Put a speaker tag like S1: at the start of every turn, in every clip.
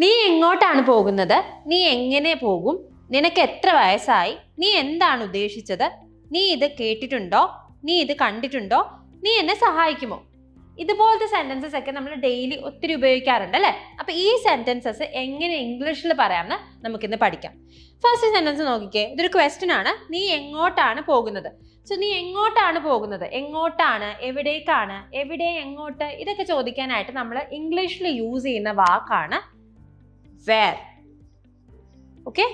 S1: നീ എങ്ങോട്ടാണ് പോകുന്നത്? നീ എങ്ങനെ പോകും? നിനക്ക് എത്ര വയസ്സായി? നീ എന്താണ് ഉദ്ദേശിച്ചത്? നീ ഇത് കേട്ടിട്ടുണ്ടോ? നീ ഇത് കണ്ടിട്ടുണ്ടോ? നീ എന്നെ സഹായിക്കുമോ? ഇതുപോലത്തെ സെന്റൻസസ് ഒക്കെ നമ്മൾ ഡെയിലി ഒത്തിരി ഉപയോഗിക്കാറുണ്ട് അല്ലേ? അപ്പൊ ഈ സെന്റൻസസ് എങ്ങനെ ഇംഗ്ലീഷിൽ പറയാമെന്ന് നമുക്കിന്ന് പഠിക്കാം. ഫസ്റ്റ് സെന്റൻസ് നോക്കിക്കേ. ഇതൊരു ക്വസ്റ്റ്യൻ ആണ്. നീ എങ്ങോട്ടാണ് പോകുന്നത്? സോ നീ എങ്ങോട്ടാണ് പോകുന്നത്? എങ്ങോട്ടാണ്? എവിടേക്കാണ്? എവിടെ എങ്ങോട്ട്? ഇതൊക്കെ ചോദിക്കാനായിട്ട് നമ്മൾ ഇംഗ്ലീഷിൽ യൂസ് ചെയ്യുന്ന വാക്കാണ് വേർ ഓക്കെ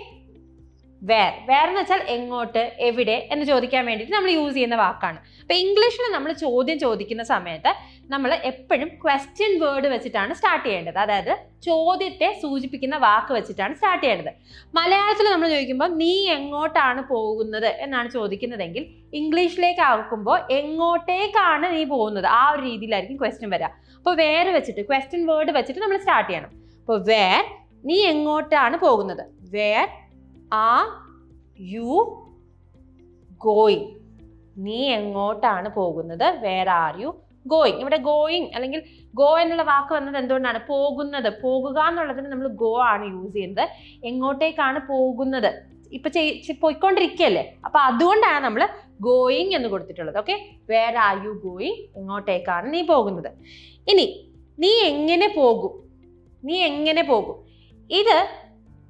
S1: വേർ വേർ എന്ന് വെച്ചാൽ എങ്ങോട്ട് എവിടെ എന്ന് ചോദിക്കാൻ വേണ്ടിയിട്ട് നമ്മൾ യൂസ് ചെയ്യുന്ന വാക്കാണ്. അപ്പൊ ഇംഗ്ലീഷിൽ നമ്മൾ ചോദ്യം ചോദിക്കുന്ന സമയത്ത് നമ്മൾ എപ്പോഴും ക്വസ്റ്റ്യൻ വേർഡ് വെച്ചിട്ടാണ് സ്റ്റാർട്ട് ചെയ്യേണ്ടത്. അതായത് ചോദ്യത്തെ സൂചിപ്പിക്കുന്ന വാക്ക് വെച്ചിട്ടാണ് സ്റ്റാർട്ട് ചെയ്യേണ്ടത്. മലയാളത്തിൽ നമ്മൾ ചോദിക്കുമ്പോൾ നീ എങ്ങോട്ടാണ് പോകുന്നത് എന്നാണ് ചോദിക്കുന്നതെങ്കിൽ ഇംഗ്ലീഷിലേക്ക് ആക്കുമ്പോൾ എങ്ങോട്ടേക്കാണ് നീ പോകുന്നത്? ആ ഒരു രീതിയിലായിരിക്കും ക്വസ്റ്റ്യൻ വരിക. അപ്പോൾ വേറെ വെച്ചിട്ട് ക്വസ്റ്റ്യൻ വേർഡ് വെച്ചിട്ട് നമ്മൾ സ്റ്റാർട്ട് ചെയ്യണം. അപ്പോൾ വേർ നീ എങ്ങോട്ടാണ് പോകുന്നത്? വേർ ആ യു ഗോയിങ് നീ എങ്ങോട്ടാണ് പോകുന്നത്? വേർ ആർ യു ഗോയിങ് ഇവിടെ ഗോയിങ് അല്ലെങ്കിൽ ഗോ എന്നുള്ള വാക്ക് വന്നത് എന്തുകൊണ്ടാണ്? പോകുന്നത്. പോകുക എന്നുള്ളതിന് നമ്മൾ ഗോ ആണ് യൂസ് ചെയ്യുന്നത്. എങ്ങോട്ടേക്കാണ് പോകുന്നത്? ഇപ്പൊ പോയിക്കൊണ്ടിരിക്കുകയല്ലേ അപ്പൊ അതുകൊണ്ടാണ് നമ്മൾ ഗോയിങ് എന്ന് കൊടുത്തിട്ടുള്ളത്. Okay where are you going എങ്ങോട്ടേക്കാണ് നീ പോകുന്നത്? ഇനി നീ എങ്ങനെ പോകും? നീ എങ്ങനെ പോകും? ഇത്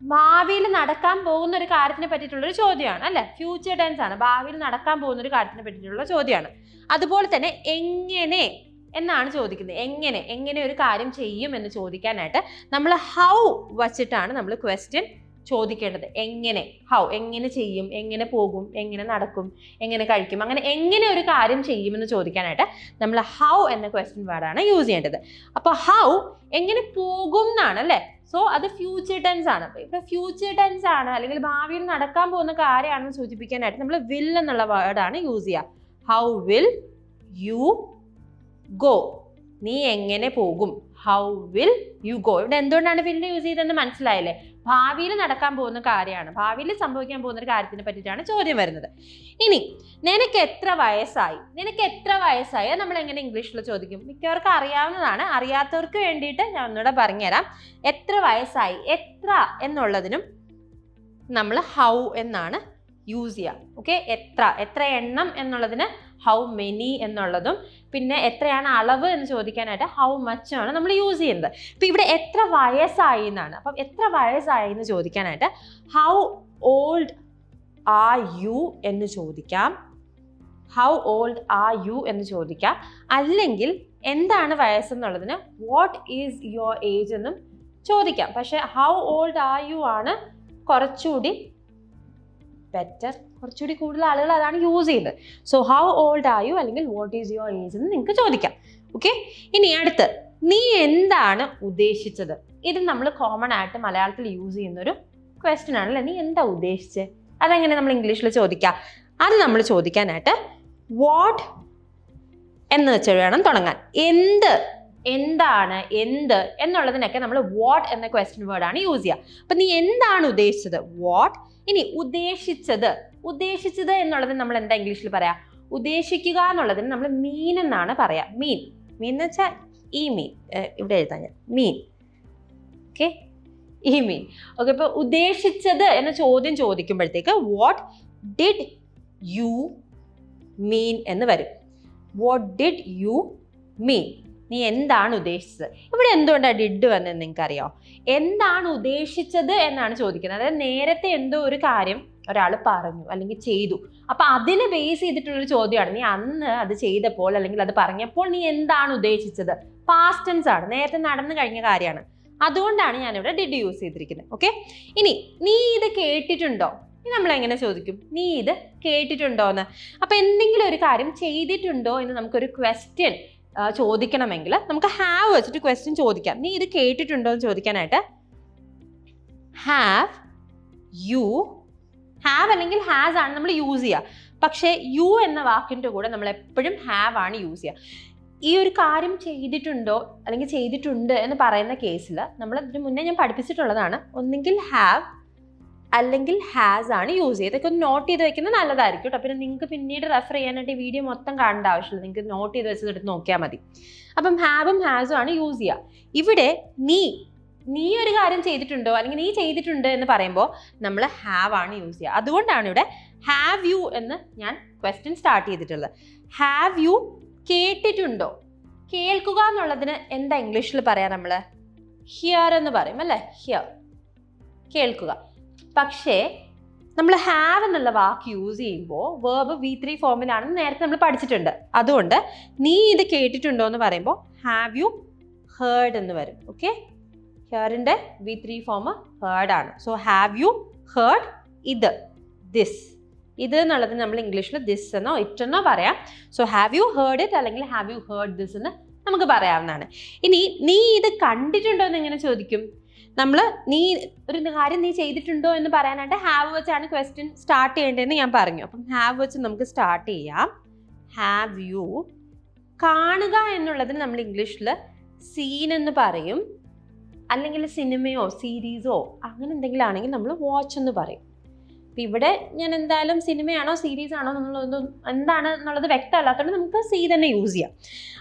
S1: ഭാവിയിൽ നടക്കാൻ പോകുന്ന ഒരു കാര്യത്തിനെ പറ്റിയിട്ടുള്ള ഒരു ചോദ്യമാണ് അല്ലെ? ഫ്യൂച്ചർ ടെൻസ് ആണ്. ഭാവിയിൽ നടക്കാൻ പോകുന്ന ഒരു കാര്യത്തിനെ പറ്റിയിട്ടുള്ള ചോദ്യമാണ്. അതുപോലെ തന്നെ എങ്ങനെ എന്നാണ് ചോദിക്കുന്നത്. എങ്ങനെ എങ്ങനെ ഒരു കാര്യം ചെയ്യും എന്ന് ചോദിക്കാനായിട്ട് നമ്മൾ ഹൗ വച്ചിട്ടാണ് നമ്മൾ ക്വസ്റ്റ്യൻ ചോദിക്കേണ്ടത്. എങ്ങനെ? ഹൗ എങ്ങനെ ചെയ്യും? എങ്ങനെ പോകും? എങ്ങനെ നടക്കും? എങ്ങനെ കഴിക്കും? അങ്ങനെ എങ്ങനെ ഒരു കാര്യം ചെയ്യുമെന്ന് ചോദിക്കാനായിട്ട് നമ്മൾ ഹൗ എന്ന ക്വസ്റ്റ്യൻ വേർഡാണ് യൂസ് ചെയ്യേണ്ടത്. അപ്പോൾ ഹൗ എങ്ങനെ പോകും എന്നാണ് അല്ലേ? സോ അത് ഫ്യൂച്ചർ ടെൻസ് ആണ്. ഇവിടെ ഫ്യൂച്ചർ ടെൻസ് ആണ് അല്ലെങ്കിൽ ഭാവിയിൽ നടക്കാൻ പോകുന്ന കാര്യമാണെന്ന് സൂചിപ്പിക്കാനായിട്ട് നമ്മൾ വിൽ എന്നുള്ള വേർഡാണ് യൂസ് ചെയ്യുക. ഹൗ വിൽ യു ഗോ നീ എങ്ങനെ പോകും? ഹൗ വിൽ യു ഗോ ഇവിടെ എന്തുകൊണ്ടാണ് വില്ല് യൂസ് ചെയ്തതെന്ന് മനസ്സിലായില്ലേ? ഭാവിയിൽ നടക്കാൻ പോകുന്ന കാര്യമാണ്. ഭാവിയിൽ സംഭവിക്കാൻ പോകുന്ന ഒരു കാര്യത്തിനെ പറ്റിയിട്ടാണ് ചോദ്യം വരുന്നത്. ഇനി നിനക്ക് എത്ര വയസ്സായി? നിനക്ക് എത്ര വയസ്സായി? നമ്മൾ എങ്ങനെ ഇംഗ്ലീഷിൽ ചോദിക്കും? മിക്കവർക്കും അറിയാവുന്നതാണ്. അറിയാത്തവർക്ക് വേണ്ടിയിട്ട് ഞാൻ ഒന്നുകൂടെ പറഞ്ഞുതരാം. എത്ര വയസ്സായി? എത്ര എന്നുള്ളതിനും നമ്മൾ ഹൗ എന്നാണ് യൂസ് ചെയ്യുക. ഓക്കെ എത്ര? എത്ര എണ്ണം എന്നുള്ളതിന് ഹൗ മെനി എന്നുള്ളതും പിന്നെ എത്രയാണ് അളവ് എന്ന് ചോദിക്കാനായിട്ട് ഹൗ മച്ച് ആണ് നമ്മൾ യൂസ് ചെയ്യുന്നത്. അപ്പം ഇവിടെ എത്ര വയസ്സായി എന്നാണ്. അപ്പം എത്ര വയസ്സായി എന്ന് ചോദിക്കാനായിട്ട് ഹൗ ഓൾഡ് ആർ യു എന്ന് ചോദിക്കാം. ഹൗ ഓൾഡ് ആർ യു എന്ന് ചോദിക്കാം. അല്ലെങ്കിൽ എന്താണ് വയസ്സെന്നുള്ളതിന് വാട്ട് ഈസ് യുവർ ഏജ് എന്നും ചോദിക്കാം. പക്ഷേ ഹൗ ഓൾഡ് ആർ യു ആണ് കുറച്ചുകൂടി ബെറ്റർ കുറച്ചുകൂടി കൂടുതൽ ആളുകൾ അതാണ് യൂസ് ചെയ്യുന്നത്. So how old are you അല്ലെങ്കിൽ വാട്ട് ഈസ് യുവർ ഏജ് എന്ന് നിങ്ങൾക്ക് ചോദിക്കാം. ഓക്കെ ഇനി അടുത്ത് നീ എന്താണ് ഉദ്ദേശിച്ചത്? ഇത് നമ്മൾ കോമൺ ആയിട്ട് മലയാളത്തിൽ യൂസ് ചെയ്യുന്ന ഒരു ക്വസ്റ്റ്യൻ ആണല്ലേ? നീ എന്താ ഉദ്ദേശിച്ചത് അതെങ്ങനെ നമ്മൾ ഇംഗ്ലീഷിൽ ചോദിക്കാം. അത് നമ്മൾ ചോദിക്കാനായിട്ട് വാട്ട് എന്ന് വെച്ച് വേണം തുടങ്ങാൻ. എന്ത് എന്താണ് എന്ത് എന്നുള്ളതിനൊക്കെ നമ്മൾ വാട്ട് എന്ന ക്വസ്റ്റ്യൻ വേർഡാണ് യൂസ് ചെയ്യുക. അപ്പം നീ എന്താണ് ഉദ്ദേശിച്ചത്? വാട്ട് ഇനി ഉദ്ദേശിച്ചത്. ഉദ്ദേശിച്ചത് എന്നുള്ളത് നമ്മൾ എന്താ ഇംഗ്ലീഷിൽ പറയാ? ഉദ്ദേശിക്കുക എന്നുള്ളതിന് നമ്മൾ മീൻ എന്നാണ് പറയാ. മീൻ മീൻ എന്ന് വെച്ചാൽ ഈ മീൻ ഇവിടെ എഴുതാൻ ഞാൻ. മീൻ ഓക്കെ ഈ മീൻ ഓക്കെ ഇപ്പോൾ ഉദ്ദേശിച്ചത് എന്ന ചോദ്യം ചോദിക്കുമ്പോഴത്തേക്ക് വാട്ട് ഡിഡ് യു മീൻ എന്ന് വരും. വാട്ട് ഡിഡ് യു മീൻ നീ എന്താണ് ഉദ്ദേശിച്ചത്? ഇവിടെ എന്തുകൊണ്ടാണ് ഡിഡ് വന്നതെന്ന് നിങ്ങൾക്കറിയോ? എന്താണ് ഉദ്ദേശിച്ചത് എന്നാണ് ചോദിക്കുന്നത്. അതായത് നേരത്തെ എന്തോ ഒരു കാര്യം ഒരാൾ പറഞ്ഞു അല്ലെങ്കിൽ ചെയ്തു. അപ്പൊ അതിനെ ബേസ് ചെയ്തിട്ടുള്ളൊരു ചോദ്യമാണ്. നീ അന്ന് അത് ചെയ്തപ്പോൾ അല്ലെങ്കിൽ അത് പറഞ്ഞപ്പോൾ നീ എന്താണ് ഉദ്ദേശിച്ചത്? പാസ്റ്റ് ടെൻസ് ആണ്. നേരത്തെ നടന്നു കഴിഞ്ഞ കാര്യമാണ്. അതുകൊണ്ടാണ് ഞാനിവിടെ ഡിഡ് യൂസ് ചെയ്തിരിക്കുന്നത്. ഓക്കെ ഇനി നീ ഇത് കേട്ടിട്ടുണ്ടോ? നമ്മൾ എങ്ങനെ ചോദിക്കും? നീ ഇത് കേട്ടിട്ടുണ്ടോ എന്ന്? അപ്പൊ എന്തെങ്കിലും ഒരു കാര്യം ചെയ്തിട്ടുണ്ടോ എന്ന് നമുക്കൊരു ക്വസ്റ്റ്യൻ ചോദിക്കണമെങ്കിൽ നമുക്ക് ഹാവ് വെച്ചിട്ട് ക്വസ്റ്റ്യൻ ചോദിക്കാം. നീ ഇത് കേട്ടിട്ടുണ്ടോ എന്ന് ചോദിക്കാനായിട്ട്? ഹാവ് യു ഹാവ് അല്ലെങ്കിൽ ഹാസ് ആണ് നമ്മൾ യൂസ് ചെയ്യുക. പക്ഷേ യു എന്ന വാക്കിന്റെ കൂടെ നമ്മൾ എപ്പോഴും ഹാവ് ആണ് യൂസ് ചെയ്യുക. ഈ ഒരു കാര്യം ചെയ്തിട്ടുണ്ടോ അല്ലെങ്കിൽ ചെയ്തിട്ടുണ്ട് എന്ന് പറയുന്ന കേസിൽ നമ്മൾ ഇതിന് മുന്നേ ഞാൻ പഠിപ്പിച്ചിട്ടുള്ളതാണ്. ഒന്നെങ്കിൽ ഹാവ് അല്ലെങ്കിൽ ഹാസ് ആണ് യൂസ് ഇതൊക്കെ ഒന്ന് നോട്ട് ചെയ്ത് വെക്കുന്നത് നല്ലതായിരിക്കും കേട്ടോ പിന്നെ നിങ്ങൾക്ക് പിന്നീട് റെഫർ ചെയ്യാനായിട്ട് ഈ വീഡിയോ മൊത്തം കാണേണ്ട ആവശ്യമില്ല. നിങ്ങൾക്ക് നോട്ട് ചെയ്ത് വെച്ചത് എടുത്ത് നോക്കിയാൽ മതി. അപ്പം ഹാവും ഹാസും ആണ് യൂസ് ചെയ്യുക ഇവിടെ നീ നീ ഒരു കാര്യം ചെയ്തിട്ടുണ്ടോ? അല്ലെങ്കിൽ നീ ചെയ്തിട്ടുണ്ട് എന്ന് പറയുമ്പോൾ നമ്മൾ ഹാവ് ആണ് യൂസ് ചെയ്യുക അതുകൊണ്ടാണ് ഇവിടെ ഹാവ് യു എന്ന് ഞാൻ ക്വസ്റ്റ്യൻ സ്റ്റാർട്ട് ചെയ്തിട്ടുള്ളത്. ഹാവ് യു കേട്ടിട്ടുണ്ടോ? കേൾക്കുക എന്നുള്ളതിന് എന്താ ഇംഗ്ലീഷിൽ പറയാം നമ്മൾ ഹിയർ എന്ന് പറയും അല്ലേ? ഹിയർ കേൾക്കുക. പക്ഷേ നമ്മൾ ഹാവ് എന്നുള്ള വാക്ക് യൂസ് ചെയ്യുമ്പോൾ വേർബ് വി ത്രീ ഫോമിലാണെന്ന് നേരത്തെ നമ്മൾ പഠിച്ചിട്ടുണ്ട്. അതുകൊണ്ട് നീ ഇത് കേട്ടിട്ടുണ്ടോ എന്ന് പറയുമ്പോൾ ഹാവ് യു ഹേർഡ് എന്ന് വരും. ഓക്കെ ഹിയറിന്റെ വി ത്രീ ഫോം ഹേർഡ് ആണ്. സോ ഹാവ് യു ഹേർഡ് ഇത്? ദിസ് ഇത് എന്നുള്ളത് നമ്മൾ ഇംഗ്ലീഷിൽ ദിസ് എന്നോ ഇറ്റ് എന്നോ പറയാം. So have you heard it അല്ലെങ്കിൽ ഹാവ് യു ഹേർഡ് ദിസ് എന്ന് നമുക്ക് പറയാവുന്നതാണ്. ഇനി നീ ഇത് കണ്ടിട്ടുണ്ടോ എന്ന് എങ്ങനെ ചോദിക്കും? നമ്മൾ നീ ഒരു കാര്യം നീ ചെയ്തിട്ടുണ്ടോ എന്ന് പറയാനായിട്ട് ഹാവ് വെച്ചാണ് ക്വസ്റ്റ്യൻ സ്റ്റാർട്ട് ചെയ്യേണ്ടതെന്ന് ഞാൻ പറഞ്ഞു. അപ്പം ഹാവ് വെച്ച് നമുക്ക് സ്റ്റാർട്ട് ചെയ്യാം. ഹാവ് യു കാണുക എന്നുള്ളതിന് നമ്മൾ ഇംഗ്ലീഷിൽ സീൻ എന്ന് പറയും. അല്ലെങ്കിൽ സിനിമയോ സീരീസോ അങ്ങനെ എന്തെങ്കിലും ആണെങ്കിൽ നമ്മൾ വാച്ച് എന്ന് പറയും. അപ്പം ഇവിടെ ഞാൻ എന്തായാലും സിനിമയാണോ സീരീസ് ആണോ എന്നുള്ളതൊന്നും എന്താണ് എന്നുള്ളത് വ്യക്തമല്ലാത്തതുകൊണ്ട് നമുക്ക് സി തന്നെ യൂസ് ചെയ്യാം.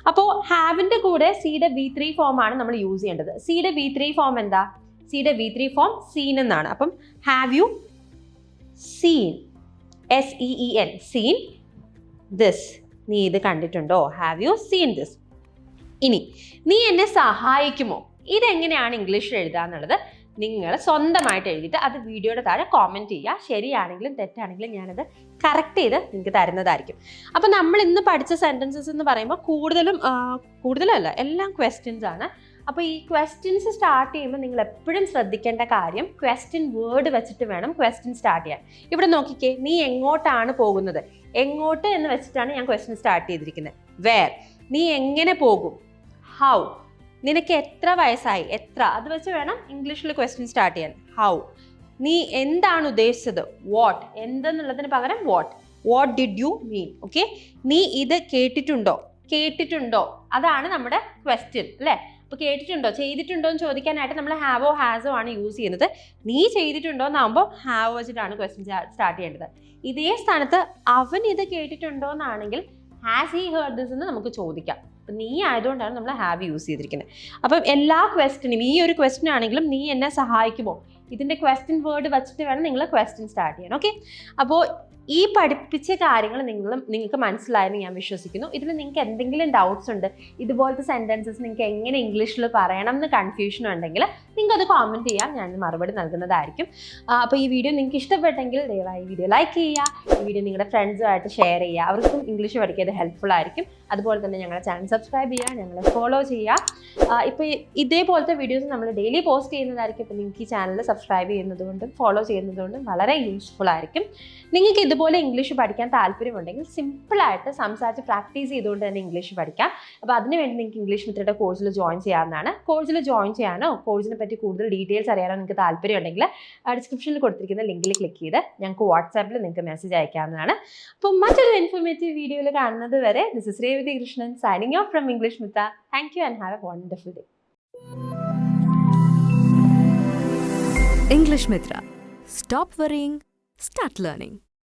S1: അപ്പോൾ ഹാവിന്റെ കൂടെ സിയുടെ വി ത്രീ ഫോമാണ് നമ്മൾ യൂസ് ചെയ്യേണ്ടത്. സിയുടെ വി ത്രീ ഫോം എന്താ? സിയുടെ വി ത്രീ ഫോം സീൻ എന്നാണ്. അപ്പം have you seen S E E N seen this നീ ഇത് കണ്ടിട്ടുണ്ടോ? ഹാവ് യു സീൻ ദിസ് ഇനി നീ എന്നെ സഹായിക്കുമോ? ഇതെങ്ങനെയാണ് ഇംഗ്ലീഷിൽ എഴുതുക എന്നുള്ളത് നിങ്ങൾ സ്വന്തമായിട്ട് എഴുതിയിട്ട് അത് വീഡിയോയുടെ താഴെ കോമെന്റ് ചെയ്യുക. ശരിയാണെങ്കിലും തെറ്റാണെങ്കിലും ഞാനത് കറക്റ്റ് ചെയ്ത് നിങ്ങൾക്ക് തരുന്നതായിരിക്കും. അപ്പോൾ നമ്മൾ ഇന്ന് പഠിച്ച സെന്റൻസസ് എന്ന് പറയുമ്പോൾ കൂടുതലും കൂടുതലല്ല എല്ലാം ക്വസ്റ്റ്യൻസ് ആണ്. അപ്പോൾ ഈ ക്വസ്റ്റ്യൻസ് സ്റ്റാർട്ട് ചെയ്യുമ്പോൾ നിങ്ങൾ എപ്പോഴും ശ്രദ്ധിക്കേണ്ട കാര്യം ക്വസ്റ്റ്യൻ വേർഡ് വെച്ചിട്ട് വേണം ക്വസ്റ്റ്യൻ സ്റ്റാർട്ട് ചെയ്യാൻ. ഇവിടെ നോക്കിക്കേ നീ എങ്ങോട്ടാണ് പോകുന്നത്? എങ്ങോട്ട് എന്ന് വെച്ചിട്ടാണ് ഞാൻ ക്വസ്റ്റ്യൻ സ്റ്റാർട്ട് ചെയ്തിരിക്കുന്നത് വേർ നീ എങ്ങനെ പോകും? ഹൗ നിനക്ക് എത്ര വയസ്സായി? എത്ര? അത് വെച്ച് വേണം ഇംഗ്ലീഷിൽ ക്വസ്റ്റ്യൻ സ്റ്റാർട്ട് ചെയ്യാൻ. ഹൗ നീ എന്താണ് ഉദ്ദേശിച്ചത്? വാട്ട് എന്തെന്നുള്ളതിന് പകരം what what did you mean okay നീ ഇത് കേട്ടിട്ടുണ്ടോ? കേട്ടിട്ടുണ്ടോ? അതാണ് നമ്മുടെ ക്വസ്റ്റ്യൻ അല്ലേ? അപ്പോൾ കേട്ടിട്ടുണ്ടോ? ചെയ്തിട്ടുണ്ടോ എന്ന് ചോദിക്കാനായിട്ട് നമ്മൾ ഹാവോ ഹാസോ ആണ് യൂസ് ചെയ്യുന്നത്. നീ ചെയ്തിട്ടുണ്ടോ എന്നാകുമ്പോൾ ഹാവ് വെച്ചിട്ടാണ് ക്വസ്റ്റ്യൻ സ്റ്റാർട്ട് ചെയ്യേണ്ടത്. ഇതേ സ്ഥാനത്ത് അവൻ ഇത് കേട്ടിട്ടുണ്ടോ എന്നാണെങ്കിൽ ഹാസ് ഹി ഹേർഡ് ദിസ് എന്ന് നമുക്ക് ചോദിക്കാം. അപ്പം നീ ആയതുകൊണ്ടാണ് നമ്മൾ ഹാവ് യൂസ് ചെയ്തിരിക്കുന്നത്. അപ്പം എല്ലാ ക്വസ്റ്റിനും ഈ ഒരു ക്വസ്റ്റ്യൻ ആണെങ്കിലും നീ എന്നെ സഹായിക്കുമോ? ഇതിന്റെ ക്വസ്റ്റ്യൻ വേർഡ് വെച്ചിട്ട് വേണം നിങ്ങൾ ക്വസ്റ്റ്യൻ സ്റ്റാർട്ട് ചെയ്യാൻ. ഓക്കെ അപ്പോൾ ഈ പഠിപ്പിച്ച കാര്യങ്ങൾ നിങ്ങളും നിങ്ങൾക്ക് മനസ്സിലായെന്ന് ഞാൻ വിശ്വസിക്കുന്നു. ഇതിൽ നിങ്ങൾക്ക് എന്തെങ്കിലും ഡൗട്ട്സ് ഉണ്ട് ഇതുപോലത്തെ സെന്റൻസസ് നിങ്ങൾക്ക് എങ്ങനെ ഇംഗ്ലീഷിൽ പറയണം എന്ന് കൺഫ്യൂഷൻ ഉണ്ടെങ്കിൽ നിങ്ങൾക്ക് അത് കോമെന്റ് ചെയ്യാം. ഞാൻ മറുപടി നൽകുന്നതായിരിക്കും. അപ്പോൾ ഈ വീഡിയോ നിങ്ങൾക്ക് ഇഷ്ടപ്പെട്ടെങ്കിൽ ദയവായി ഈ വീഡിയോ ലൈക്ക് ചെയ്യുക. ഈ വീഡിയോ നിങ്ങളുടെ ഫ്രണ്ട്സുമായിട്ട് ഷെയർ ചെയ്യുക. അവർക്കും ഇംഗ്ലീഷ് പഠിക്കാൻ ഹെൽപ്ഫുൾ ആയിരിക്കും. അതുപോലെ തന്നെ ഞങ്ങളുടെ ചാനൽ സബ്സ്ക്രൈബ് ചെയ്യുക ഞങ്ങളെ ഫോളോ ചെയ്യുക. ഇപ്പോൾ ഇതേപോലത്തെ വീഡിയോസ് നമ്മൾ ഡെയിലി പോസ്റ്റ് ചെയ്യുന്നതായിരിക്കും. ഇപ്പോൾ നിങ്ങൾക്ക് ഈ ചാനൽ സബ്സ്ക്രൈബ് ചെയ്യുന്നതുകൊണ്ടും ഫോളോ ചെയ്യുന്നതുകൊണ്ടും വളരെ യൂസ്ഫുൾ ആയിരിക്കും. നിങ്ങൾക്ക് ഇതുപോലെ ഇംഗ്ലീഷ് പഠിക്കാൻ താല്പര്യമുണ്ടെങ്കിൽ സിമ്പിളായിട്ട് സംസാരിച്ച് പ്രാക്ടീസ് ചെയ്തുകൊണ്ട് തന്നെ ഇംഗ്ലീഷ് പഠിക്കാം. അപ്പോൾ അതിനുവേണ്ടി നിങ്ങൾക്ക് ഇംഗ്ലീഷ് മിത്രയുടെ കോഴ്സിൽ ജോയിൻ ചെയ്യാവുന്നതാണ്. കോഴ്സിൽ ജോയിൻ ചെയ്യാനോ കോഴ്സിനെ പറ്റി കൂടുതൽ ഡീറ്റെയിൽസ് അറിയാനോ നിങ്ങൾക്ക് താല്പര്യമുണ്ടെങ്കിൽ ഡിസ്ക്രിപ്ഷനിൽ കൊടുത്തിരിക്കുന്ന ലിങ്കിൽ ക്ലിക്ക് ചെയ്ത് ഞങ്ങൾക്ക് വാട്സാപ്പിൽ നിങ്ങൾക്ക് മെസ്സേജ് അയക്കാവുന്നതാണ്. അപ്പോൾ മറ്റൊരു ഇൻഫോർമേറ്റീവ് വീഡിയോയിൽ കാണുന്നത് വരെ this is Revathi Krishnan signing off from English Mitra thank you and have a wonderful day
S2: English Mitra. Stop worrying, start learning.